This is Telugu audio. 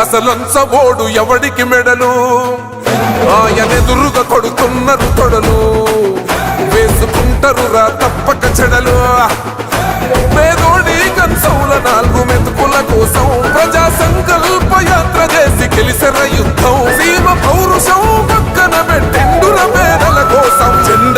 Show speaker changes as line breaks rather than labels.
అసలంచబోడు ఎవడికి మెడలు? ఆయనెదురుగా కొడుతున్నారు తొడలు. వేసుకుంటారు రా తప్పక చెడలు. పేదోడి కంచౌల నాలుగు మెతుకుల కోసం ప్రజా సంకల్ప యాత్ర చేసి గెలిసిన